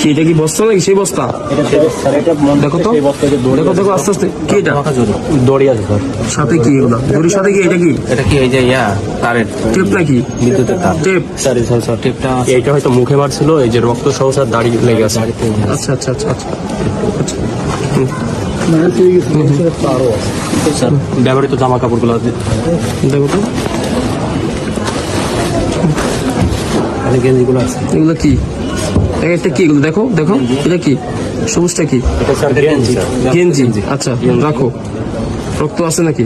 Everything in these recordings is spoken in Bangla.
কি এটা কি বস্তা নাকি সেই বস্তা? দেখো তো দেখো দেখো আস্তে আস্তে কি এটা? দড়ি আছে স্যার। সাথে কি এগুলো? দড়ির সাথে কি এটা কি? এটা কি এই যে ইয়া কারেন্ট? টেপ নাকি? বিদ্যুতের তার। টেপ। স্যার স্যার স্যার টেপটা এইটা হয়তো মুখে মারছিল এই যে রক্ত সহসা স্যার দাড়ি লেগে আছে। আচ্ছা আচ্ছা আচ্ছা আচ্ছা। স্যার ব্যবহৃত জামা কাপড়গুলো দেখো তো। গেঞ্জিগুলো আছে। এগুলো কি? একটা কি এগুলো? দেখো দেখো। এটা কি? সবুজটা কি? এটা গেঞ্জি। গেঞ্জি আচ্ছা রাখো। রক্ত আছে নাকি?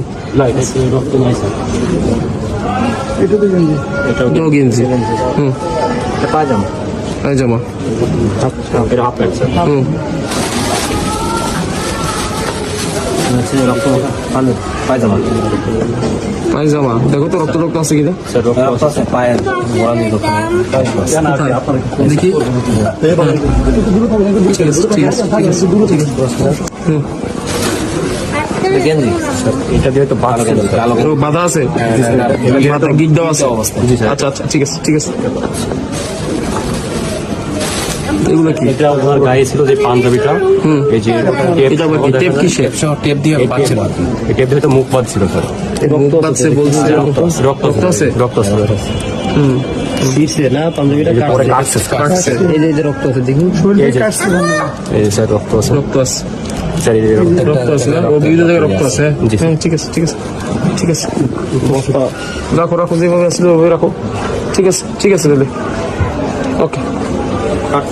রক্ত নাই স্যার? এটাও গেঞ্জি। হুম। পায়জামা। পায়জামা। হাফ প্যান্ট হুম। হচ্ছে রক্ত পাঞ্জাবি পায়জামা। পায়জামা। দেখো তো রক্ত রক্ত আছে কিনা। স্যার রক্ত আছে। পায়ের গোড়ালি কোথায়? দেখি। ঠিক আছে ঠিক আছে ঠিক আছে। এটা দিয়ে তো বাধা আছে? বাধা গিট দেওয়া আছে। আচ্ছা আচ্ছা ঠিক আছে ঠিক আছে। এগুলো কি? এটা ওনার গায়ে ছিল যে পাঞ্জাবিটা। হুম। এই যে এটা কি? টেপ কিসের? টেপ দিয়ে পাচ্ছিল এই টেপ দিয়ে তো মুখ বাঁধছিল স্যার মুখ বাঁধছে বলছে যে রক্ত আছে রক্ত রক্ত আছে? রক্ত আছে হুম। না পাঞ্জাবিটা কাটছে। কাটছে এই যে এই যে রক্ত আছে দেখুন এই যে এই যে স্যার রক্ত আছে। রক্ত আছে। স্যার এই রক্ত রক্ত আছে না? বিভিন্ন জায়গায় রক্ত আছে। হ্যাঁ ঠিক আছে ঠিক আছে। ঠিক আছে। রাখো রাখো যেভাবে আসলে ওভাবে রাখো। ঠিক আছে ঠিক আছে তাহলে ওকে